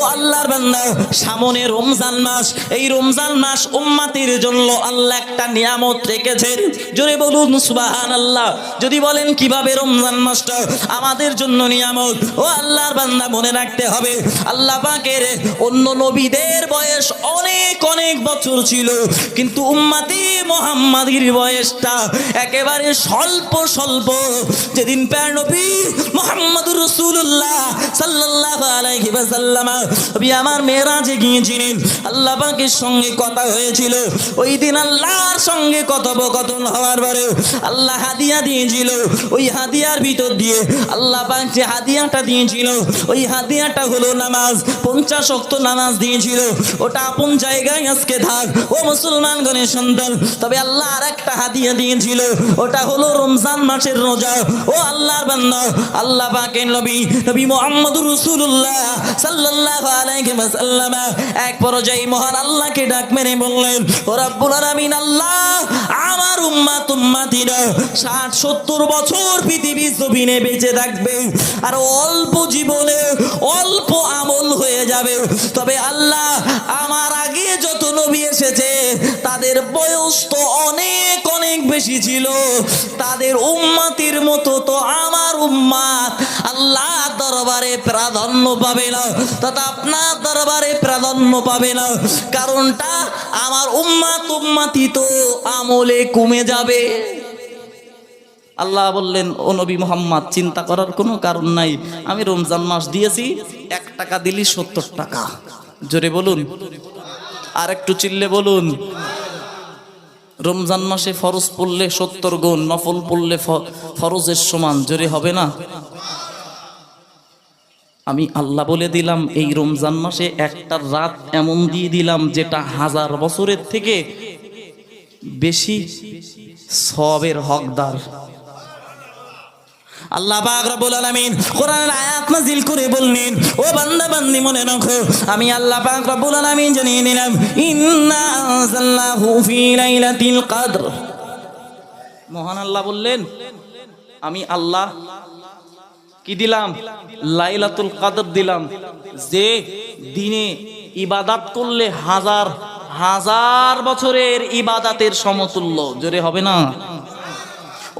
ও আল্লাহর বান্দা, সামনে রমজান মাস, এই রমজান মাস উম্মাতির জন্য আল্লাহ একটা নিয়ামত রেখেছেন। জোরে বলুন সুবাহান আল্লাহ যদি বলেন কীভাবে রমজান মাসটা আমাদের জন্য নিয়ামত, ও আল্লাহর বান্দা মনে রাখতে হবে, আল্লাহ পাকের অন্য নবীদের বয়স অনেক অনেক বছর ছিল, কিন্তু উম্মাতি মোহাম্মাদির বয়সটা একেবারে স্বল্প স্বল্প। যেদিন প্যার নবী মোহাম্মদুর রসুল্লাহ সাল্লাল্লাহু আলাইহি ওয়াসাল্লাম নবী আমার মেরাজে গিয়েছিলেন। আল্লাহ পাকের সঙ্গে কথা হয়েছিল। ওই দিন আল্লাহর সঙ্গে কথোপকথন হওয়ার পরে আল্লাহ হাদিয়া দিয়েছিল। ওই হাদিয়ার ভিতর দিয়ে আল্লাহ পাক যে হাদিয়াটা দিয়েছিল, ওই হাদিয়াটা হলো নামাজ। পঞ্চাশ অক্ত নামাজ দিয়েছিল। ওটা আপন জায়গায় আজকে থাক ও মুসলমান গণের সন্তান, তবে আল্লাহ আর একটা হাদিয়া দিয়েছিল। ওটা হলো রমজান মাসের রোজা। ও আল্লাহর বান্দা, আল্লাহ পাকের নবী নবী মুহাম্মদুর রাসূলুল্লাহ সাল্লাল্লাহু আলাইহি ওয়াসাল্লাম এক পর্যায়ে মহান আল্লাহকে ডাক মেরে বললেন, ও রাব্বুল আলামিন, আল্লাহ, আমার উম্মাত উম্মাতিরা 60 70 বছর পৃথিবীর জমিনে বেঁচে থাকবে আর অল্প জীবনে অল্প আমল হয়ে যাবে। তবে আল্লাহ, আমার আগে যত নবী এসেছে, তাদের বয়স বেশি ছিল। তাদের উম্মাতির মতো তো আমার উম্মাত। আল্লাহ দরবারে প্রাধান্য পাবে না। তথা আপনার দরবারে প্রাধান্য পাবে না। কারণটা আমার উম্মাত উম্মাতি তো আমলে কমে যাবে। আল্লাহ বললেন, ও নবী মোহাম্মদ, চিন্তা করার কোনো কারণ নাই। আমি রমজান মাস দিয়েছি, এক টাকা দিলি সত্তর টাকা। জোরে বলুন। আর একটু চিল্লে বলুন। রমজান মাসে ফরজ পড়লে সত্তর গুণ, নফল পড়লে ফরজের সমান, জোরে হবে না? আমি আল্লাহ বলে দিলাম, এই রমজান মাসে একটা রাত এমন দিয়ে দিলাম, যেটা হাজার বছরের থেকে বেশি সবের হকদার। আল্লাহ পাক রব্বুল আলামিন কোরআনের আয়াত নাযিল করে বললেন, ও বান্দা, বান্দি, মনে রাখো, আমি আল্লাহ পাক রব্বুল আলামিন জানিয়ে নিলাম ইন্না আনজালনাহু ফি লাইলাতিল কদর। মহান আল্লাহ বললেন, আমি আল্লাহ কি দিলাম? লাইলাতুল কদর দিলাম, যে দিনে ইবাদত করলে হাজার হাজার বছরের ইবাদাতের সমতুল্য। জোরে হবে না?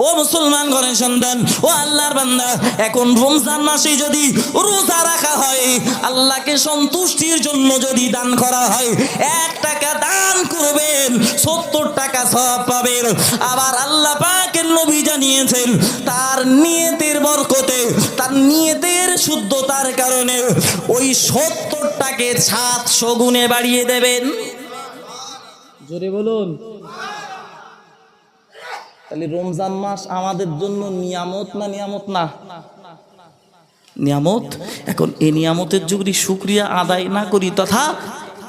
ও মুসলমান ঘরের সন্তান ও আল্লাহর বান্দা, এখন রমজান মাসে যদি রোজা রাখা হয়, আল্লাহকে সন্তুষ্টির জন্য যদি দান করা হয়, এক টাকা দান করবেন, সত্তর টাকা সব পাবেন। আবার আল্লাহ পাকের নবী জানিয়েছেন, তার নিয়তের বরকতে, তার নিয়তের শুদ্ধতার কারণে ওই সত্তরটাকে সাতশো গুণে বাড়িয়ে দেবেন। জোরে বলুন। তাহলে রমজান মাস আমাদের জন্য নিয়ামত না নিয়ামত না? নিয়ামত? এখন এই নিয়ামতের যদি শুক্রিয়া আদায় না করি তথা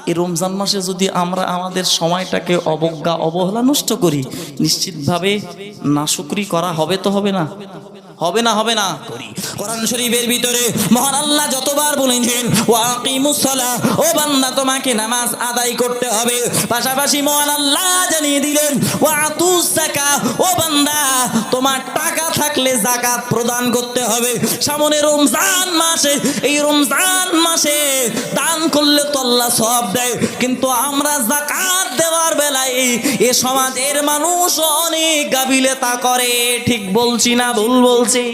এই রমজান মাসে যদি আমরা আমাদের সময়টাকে অবজ্ঞা, অবহেলা নষ্ট করি, নিশ্চিতভাবে না শুক্রি করা হবে তো হবে না? হবে না হবে না করি। কোরআন শরীফের ভিতরে মহান আল্লাহ যতবার বলেছেন, ওয়াকিমুস সালাহ ও বান্দা, তোমাকে নামাজ আদায় করতে হবে। পাশাপাশি মহান আল্লাহ জানিয়ে দিলেন, ওয়াতুস যাকাত ও বান্দা, তোমার টাকা থাকলে যাকাত প্রদান করতে হবে। সামনে রমজান মাসে, এই রমজান মাসে দান করলে তো আল্লাহ সব দেয়। কিন্তু আমরা যাকাত দেওয়ার বেলায় এ সমাজের মানুষ অনেক গাবিলেতা করে। ঠিক বলছি না ভুল বলছি?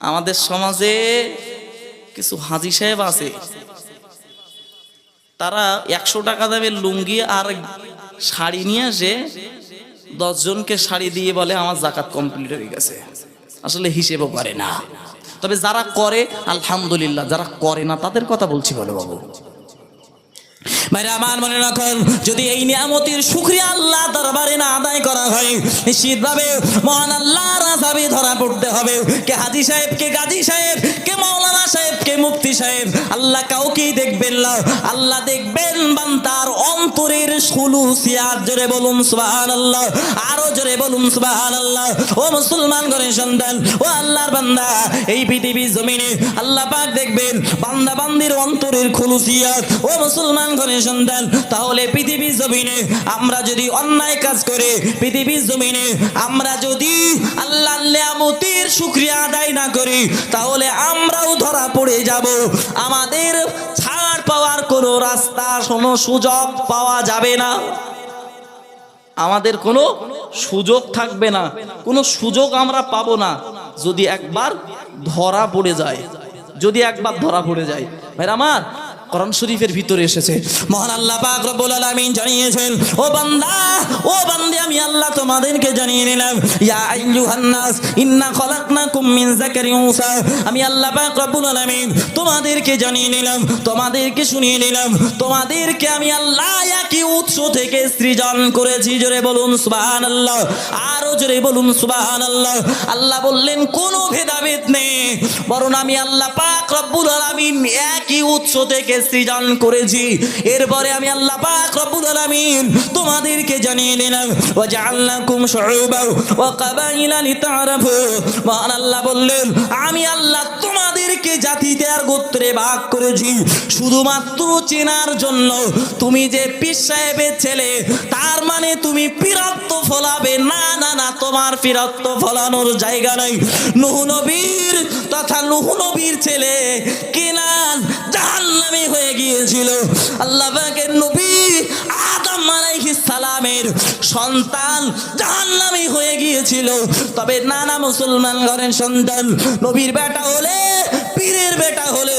আমাদের সমাজে কিছু হাজি সাহেব আছে। তারা একশো টাকা দামের লুঙ্গি আর শাড়ি নিয়ে আসে দশজনকে শাড়ি দিয়ে বলে, আমার জাকাত কমপ্লিট হয়ে গেছে। আসলে হিসেবও করে না। তবে যারা করে, আলহামদুলিল্লাহ, যারা করে না, তাদের কথা বলছি বলো বাবু। আল্লাহ ধরা পড়তে হবে। কে সাহেব কে সাহেব, কে মাওলানা সাহেব, কে মুফতি সাহেব, আল্লাহ কাউকেই দেখবেন আল্লাহ দেখবেন বান্দার অন্তরের সুলুসিয়াত জোরে বলুন সুবহানাল্লাহ, আরও জোরে বলুন সুবহানাল্লাহ। ও মুসলমান ঘরের সন্তান, ও আল্লাহর বান্দা, এই পৃথিবীর জমিনে আল্লাহ পাক দেখবেন, বান্দা বান্দির অন্তরের খুলুসিয়াত ও মুসলমান ঘরের সন্তান, তাহলে পৃথিবীর জমিনে আমরা যদি অন্যায় কাজ করে, পৃথিবীর জমিনে আমরা যদি আল্লাহ নিয়ামতের শুকরিয়া আদায় না করি, তাহলে আমরাও ধরা পড়ে যাব। আমাদের রাস্তা কোনো সুযোগ পাওয়া যাবে না। আমাদের কোনো সুযোগ থাকবে না। কোনো সুযোগ আমরা পাবো না যদি একবার ধরা পড়ে যায়। যদি একবার ধরা পড়ে যায়। ভাইরা আমার কোরআন শরীফের ভিতরে এসেছে। মহান আল্লাহ পাক রব্বুল আলামিন জানিয়েছেন, ও বান্দা, ও বান্দে, আমি আল্লাহ তোমাদেরকে জানিয়ে নিলাম, ইয়া আইয়ুহান নাস ইন্না খলাকনাকুম মিন যাকারিন উনসা। আমি আল্লাহ পাক রব্বুল আলামিন তোমাদেরকে জানিয়ে নিলাম, তোমাদেরকে শুনিয়ে নিলাম, তোমাদেরকে আমি আল্লাহ একই উৎস থেকে সৃজন করেছি। জোরে বলুন, সুবহানাল্লাহ। আরও জোরে বলুন, সুবহানাল্লাহ। আল্লাহ বললেন, কোনো ভেদাভেদ নেই। বরং আমি আল্লাহ পাক রব্বুল আলামিন একই উৎস থেকে সৃজন করেছি। এরপরে আমি আল্লাহ পাক রব্বুল আলামিন তোমাদেরকে জানিয়ে দিলাম ওয়া জাআলনাকুম শুউবাও ওয়া কাবাইলা লিতাআরাফু মহান আল্লাহ বললেন, আমি আল্লাহ তোমাদেরকে জাতিতে আর গোত্রে ভাগ করেছি। শুধুমাত্র চেনার জন্য তুমি যে পীর সাহেবের ছেলে, তার মানে তুমি পীরত্ব ফলাবে। না না না, তোমার পীরত্ব ফলানোর জায়গা নাই। নুহ নবীর তথা নুহ নবীর ছেলে কেনান গিয়েছিল আল্লাহ পাকের নবী আদম আলাইহিস সালামের সন্তান জাহান্নামী হয়ে গিয়েছিল। তবে নানা মুসলমান ঘরের সন্তান নবীর বেটা হলে, পীরের বেটা হলে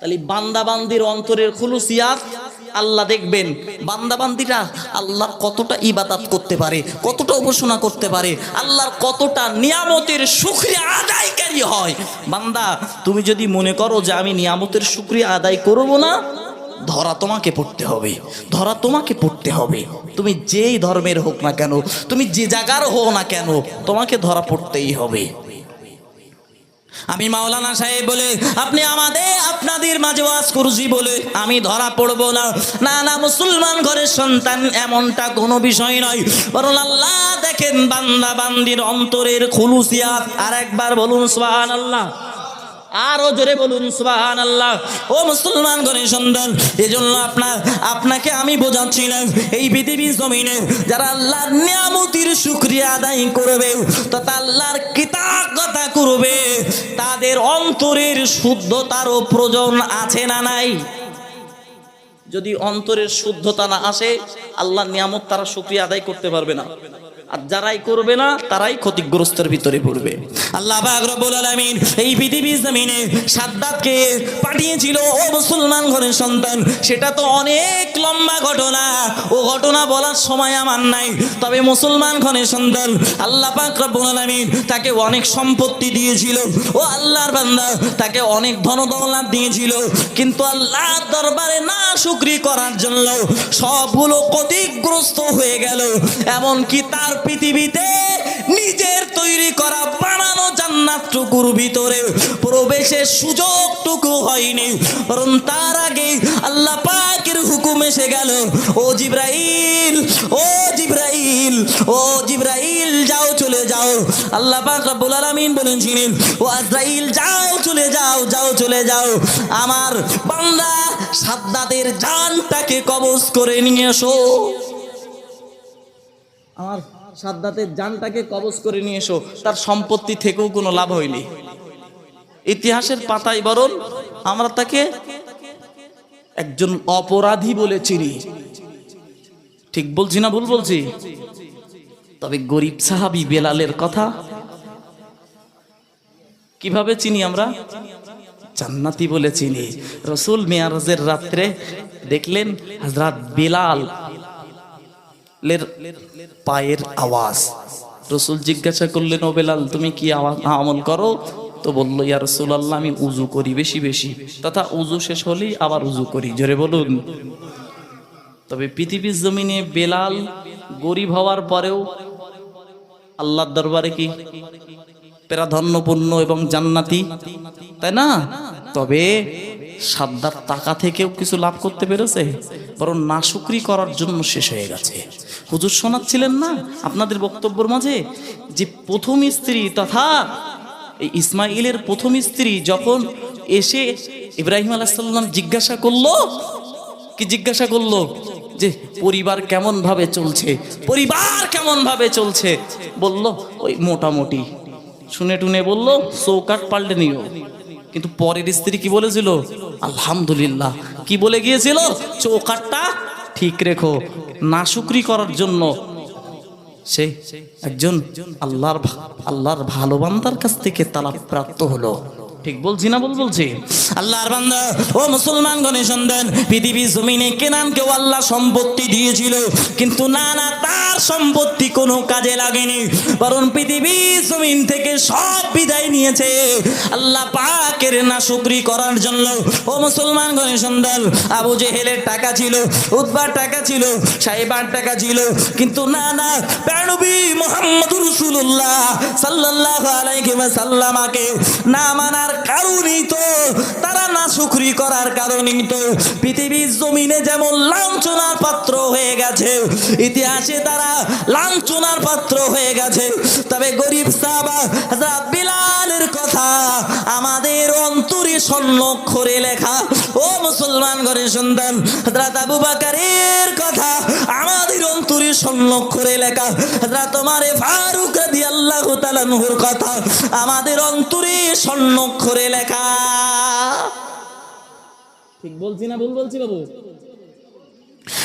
তাহলে বান্দাবান্দির অন্তরের খুলুসিয়াত, আল্লাহ দেখবেন বান্দা বান্দিরা আল্লাহর কতটা ইবাদত করতে পারে, কতটা উপাসনা করতে পারে, আল্লাহর কতটা নিয়ামতের শুকরিয়া আদায়কারী হয়। বান্দা, তুমি যদি মনে করো যে আমি নিয়ামতের শুকরিয়া আদায় করব না, ধরা তোমাকে পড়তে হবে, ধরা তোমাকে পড়তে হবে। তুমি যেই ধর্মের হোক না কেন, তুমি যে জায়গার হোক না কেন, তোমাকে ধরা পড়তেই হবে। আমি মাওলানা সাহেব বলে, আপনি আমাদের, আপনাদের মাঝে ওয়াজ করছি বলে আমি ধরা পড়ব না। না না, মুসলমান ঘরের সন্তান এমনটা কোনো বিষয় নয়। বরং আল্লাহ দেখেন বান্দা বান্দির অন্তরের খুলুসিয়াত। আর একবার বলুন সোহান আল্লাহ আরও জোরে বলুন সুবাহান আল্লাহ ও মুসলমান ঘরের সন্তান এই জন্য আপনার, আপনাকে আমি বোঝাচ্ছিলাম এই পৃথিবীর জমিনে যারা আল্লাহর নিয়ামতির শুক্রিয়া আদায় করবে, তথা আল্লাহর কৃতজ্ঞতা করবে, তাদের অন্তরের শুদ্ধতারও প্রয়োজন আছে না নাই? যদি অন্তরের শুদ্ধতা না আসে, আল্লাহর নিয়ামত তারা শুক্রিয়া আদায় করতে পারবে না। আর যারাই করবে না, তারাই ক্ষতিগ্রস্তের ভিতরে পড়বে। আল্লাহ রব্বুল আলামিন এই পৃথিবীর জমিনে সাদ্দাতকে পাঠিয়েছিল, ও মুসলমান ঘরের সন্তান, সেটা তো অনেক লম্বা ঘটনা। ও ঘটনা বলার সময় আমার নাই, তবে মুসলমান ঘরের সন্তান, আল্লাহ পাক আলামিন তাকে অনেক সম্পত্তি দিয়েছিল। ও আল্লাহর বান্দা, তাকে অনেক ধন দৌলত দিয়েছিল। কিন্তু আল্লাহর দরবারে না শুকরি করার জন্য সবগুলো ক্ষতিগ্রস্ত হয়ে গেল। এমনকি তার পৃথিবীতে নিজের তৈরি করা বানানো জান্নাতটুকুর ভিতরে প্রবেশের সুযোগটুকু হয়নি। বরং তার আগে আল্লাহ পাকের হুকুম এসে গেল, ও জিব্রাইল ও জিব্রাইল ও জিব্রাইল, যাও চলে যাও। আল্লাহ পাক রব্বুল আলামিন বলেন বলেছিলেন, ও আজরাইল, যাও চলে যাও যাও চলে যাও। আমার বান্দা সাদ্দাদের জানটাকে কবজ করে নিয়ে এসো। আমার সাদ্দাতের জানটাকে কবজ করে নিয়ে এসো, তার সম্পত্তি থেকেও কোনো লাভ হয়নি। ইতিহাসের পাতায় বরণ, আমরা তাকে একজন অপরাধী বলে চিনি। ঠিক বলছি না ভুল বলছি? তবে গরিব সাহাবি বেলালের কথা কীভাবে চিনি আমরা? জান্নাতি বলে চিনি। রসুল মেয়ারাজের রাত্রে দেখলেন হাজরাত বিলাল পায়ের আওয়াজ। রসুল জিজ্ঞাসা করলেন, ও বেলাল, তুমি কি আমল করো? তো বলল, ইয়া রসুল আল্লাহ আমি উজু করি বেশি বেশি। তথা উজু শেষ হলেই আবার উজু করি। জোরে বলুন। তবে পৃথিবীর জমিনে বেলাল গরিব হওয়ার পরেও আল্লাহর দরবারে কি প্রাধান্যপূর্ণ এবং জান্নাতি? তাই না? তবে সাদ্দার টাকা থেকেও কিছু লাভ করতে পেরেছে, বরং নাশুকরি করার জন্য শেষ হয়ে গেছে। হুজুর শোনাচ্ছিলেন না আপনাদের বক্তব্যের মাঝে যে প্রথম স্ত্রী তথা ইসমাইলের প্রথম স্ত্রী যখন এসে ইব্রাহিম আলাইসাল্লাম জিজ্ঞাসা করল, কি জিজ্ঞাসা করল? যে পরিবার কেমন ভাবে চলছে? পরিবার কেমন ভাবে চলছে? বলল, ওই মোটামুটি। শুনে টুনে বলল চৌকাট পাল্টে নিও। কিন্তু পরের স্ত্রী কি বলেছিল? আলহামদুলিল্লাহ। কি বলে গিয়েছিল? চৌকাটটা ঠিক রেখো, নাশুকরি করার জন্য। সে একজন আল্লাহর আল্লাহর ভালো বান্দার কাছ থেকে তালাক প্রাপ্ত হলো। ঠিক বলছি না বল বলছি? আল্লাহর বান্দা, ও মুসলমান গণে সন্তান পৃথিবী জমিনে কেনান কেউ আল্লাহ সম্পত্তি দিয়েছিল। কিন্তু না না, তার সম্পত্তি কোনো কাজে লাগেনি। বরং পৃথিবী জমিন থেকে সব বিদায় নিয়েছে। আল্লাহ পাকের না শুকরি করার জন্য। ও মুসলমান গণে সন্তান আবু জেহেলের টাকা ছিল উদ্বার টাকা ছিল সাহেবার টাকা ছিল, কিন্তু না না, প্রাণবী মোহাম্মদ রসুল্লাহ সাল্লাহ সাল্লামাকে না মানার কারণই তো তারা না শুকরি করার কারণই তো পৃথিবীর জমিনে যেমন লাঞ্ছনার পাত্র হয়ে গেছে, ইতিহাসে তারা লাঞ্ছনার পাত্র হয়ে গেছে। তবে গরিব বিলালের কথা আমাদের অন্তরে স্বর্ণক্ষরে লেখা। ও মুসলমান ঘরে সন্তান হযরত আবু বাকারের কথা আমাদের অন্তরে স্বর্ণক্ষরে লেখা। হযরত ওমরে ফারুক রাদিয়াল্লাহু তাআলা নূর কথা আমাদের অন্তরে স্বর্ণক্ষরে লেখা। ঠিক বলছি না ভুল বলছি বাবু?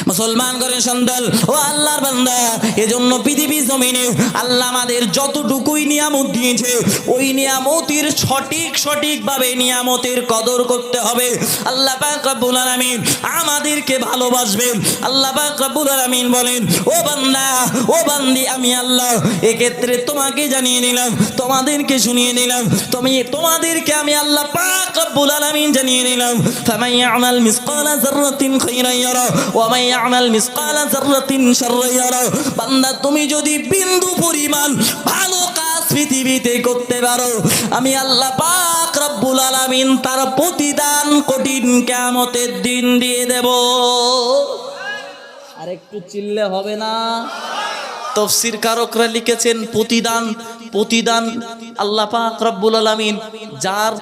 মুসলমান করে সন্তান ও আল্লাহর বান্দা, এজন্য পৃথিবী জমিনে আল্লাহ আমাদের যতটুকুই নিয়ামত দিয়েছে, ওই নিয়ামতের সঠিক, সঠিকভাবে নিয়ামতের কদর করতে হবে। আল্লাহ পাক রব্বুল আলামিন আমাদেরকে ভালোবাসবেন। আল্লাহ পাক রব্বুল আলামিন বলেন, ও বান্দা, ও বান্দি, আমি আল্লাহ, এক্ষেত্রে তোমাকে জানিয়ে নিলাম, তোমাদেরকে শুনিয়ে নিলাম, তুমি, তোমাদেরকে আমি আল্লাহ পাক রব্বুল আলামিন জানিয়ে নিলাম। ফামান ইয়ামাল মিসকালা যাররাতিন খাইরান ইয়ারা মান ইয়ামাল মিসকালা যাররাতিন শাররান ইয়ারা। বান্দা, তুমি যদি বিন্দু পরিমাণ ভালো কাজ পৃথিবীতে করতে পারো, আমি আল্লাহ পাক রব্বুল আলামিন তার প্রতিদান কঠিন কিয়ামতের দিন দিয়ে দেব। আর একটু চিল্লে হবে না? তফসির কারকরা লিখেছেন, প্রতিদান প্রতিদান, আল্লাহ পাক রব্বুল আলামিন যার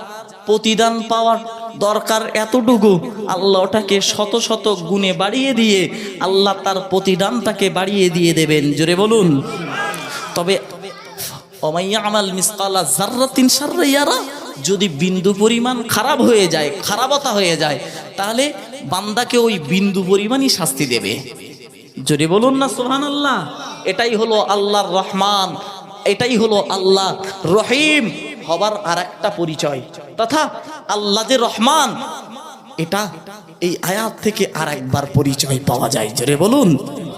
প্রতিদান পাওয়ার দরকার এতটুকু। আল্লাহ ওটাকে শত শত গুণে বাড়িয়ে দিয়ে আল্লাহ তার প্রতিদান তাকে বাড়িয়ে দিয়ে দেবেন। জোরে বলুন। তবে অমাইয়া জাররাতিন শাররাইয়ারা যদি বিন্দু পরিমাণ খারাপ হয়ে যায়, খারাপতা হয়ে যায়, তাহলে বান্দাকে ওই বিন্দু পরিমাণই শাস্তি দেবে। যদি বলুন না সোহান আল্লাহ এটাই হলো আল্লাহর রহমান, এটাই হলো আল্লাহ রহিম। হবার আর একটা পরিচয়। তথা আল্লাহ যে রহমান, এটা এই আয়াত থেকে আর একবার পরিচয় পাওয়া যায়। জোরে বলুন।